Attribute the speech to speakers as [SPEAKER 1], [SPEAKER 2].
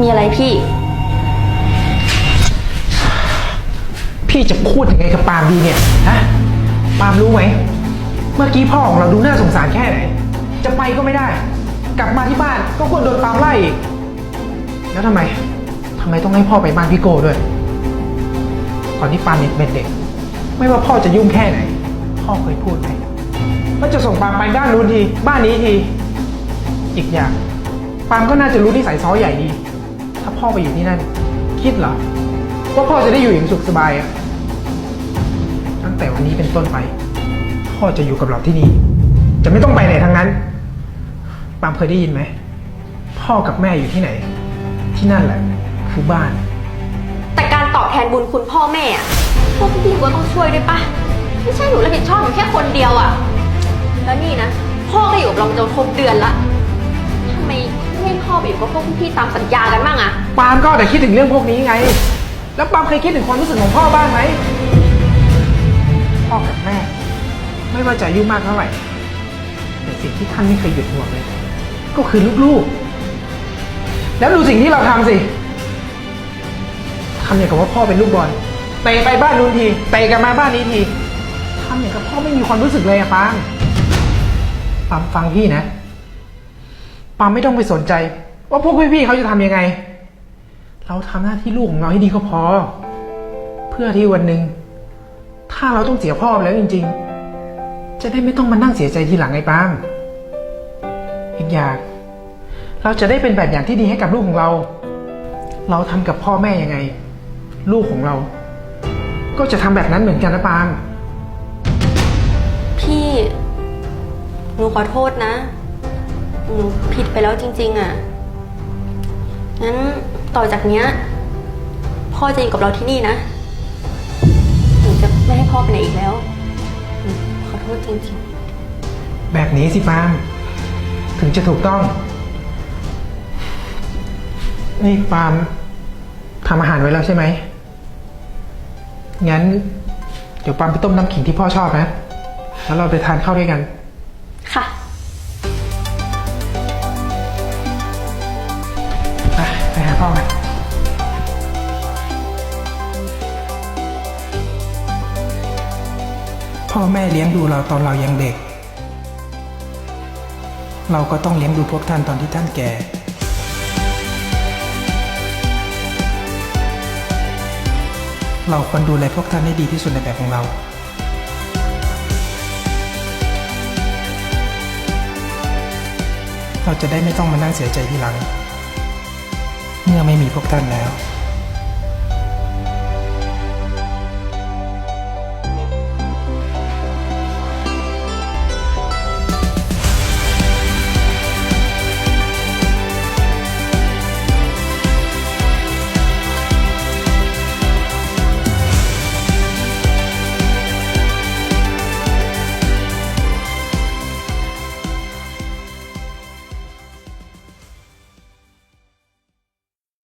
[SPEAKER 1] มีอะไรพี่
[SPEAKER 2] พี่จะพูดยังไงกับปาล์มดีเนี่ย ฮะ ปาล์มรู้ไหม เมื่อกี้พ่อของเราดูน่าสงสารแค่ไหน จะไปก็ไม่ได้ กลับมาที่บ้านก็ควรโดนปาล์มไล่อีก แล้วทำไม ทำไมต้องให้พ่อไปบ้านพี่โก้ด้วยก่อนที่ปาล์มเป็นเด็ก ไม่ว่าพ่อจะยุ่งแค่ไหน พ่อเคยพูดไหมว่าจะส่งปาล์มไปด้านนู้นที บ้านนี้ที อีกอย่างปาล์มก็น่าจะรู้นิสัยซ้อใหญ่ดี ถ้าพ่อไปอยู่ที่นั่น คิดเหรอว่าพ่อจะได้อยู่อย่างสุขสบายอะตั้งแต่วันนี้เป็นต้นไป พ่อจะอยู่กับเราที่นี่ จะไม่ต้องไปไหนทั้งนั้นปามเคยได้ยินไหม พ่อกับแม่อยู่ที่ไหน ที่นั่นแหละ คือบ้าน
[SPEAKER 1] แต่การตอบแทนบุญคุณพ่อแม่อะพวกพี่ก็ต้องช่วยด้วยปะไม่ใช่หนูรับผิดชอบอยู่แค่คนเดียวอะแล้วนี่นะ พ่อก็อยู่กับเราจนครบเดือนละทำไม ให้พ่อไปอยู่กับพวกพี่ๆตามสัญญากันบ้างอะ
[SPEAKER 2] ปาล์มก็แต่คิดถึงเรื่องพวกนี้ไง แล้วปาล์มเคยคิดถึงความรู้สึกของพ่อบ้างไหม พ่อกับแม่ ไม่ว่าจะอายุมากเท่าไหร่ แต่สิ่งที่ท่านไม่เคยหยุดห่วงเลย ก็คือลูกๆ แล้วดูสิ่งที่เราทำสิทำอย่างกับว่าพ่อเป็นลูกบอล เตะไปบ้านนู้นที เตะกลันมาบ้านนี้ทีทำอย่างกับพ่อไม่มีความรู้สึกเลยอะปาล์มปาล์มฟังพี่นะ ปาไม่ต้องไปสนใจ ว่าพวกพี่ๆเขาจะทำยังไง เราทำหน้าที่ลูกของเราให้ดีก็พอ เพื่อที่วันหนึ่งถ้าเราต้องเสียพ่อไปแล้วจริง ๆ จะได้ไม่ต้องมานั่งเสียใจทีหลังไงปาล์มอีกอย่างเราจะได้เป็นแบบอย่างที่ดีให้กับลูกของเรา เราทำกับพ่อแม่ยังไง ลูกของเรา ก็จะทำแบบนั้นเหมือนกันนะปาล์ม
[SPEAKER 1] พี่ หนูขอโทษนะ หนูผิดไปแล้วจริง ๆ อะ งั้นต่อจากเนี้ย พ่อจะอยู่กับเราที่นี่นะ หนูจะไม่ให้พ่อไปไหนอีกแล้วหนูขอโทษจริงๆ
[SPEAKER 2] แบบนี้สิปาล์ม ถึงจะถูกต้อง นี่ปาล์มทำอาหารไว้แล้วใช่ไหม งั้น เดี๋ยวปาล์มไปต้มน้ำขิงที่พ่อชอบนะ แล้วเราไปทานข้าวด้วยกัน พ่อนพ่อแม่เลี้ยงดูเราตอนเรายังเด็ก เราก็ต้องเลี้ยงดูพวกท่านตอนที่ท่านแก่ เราควรดูแลพวกท่านให้ดีที่สุดในแบบของเราเราจะได้ไม่ต้องมานั่งเสียใจทีหลัง มื่อไม่มีพวกท่านแล้ว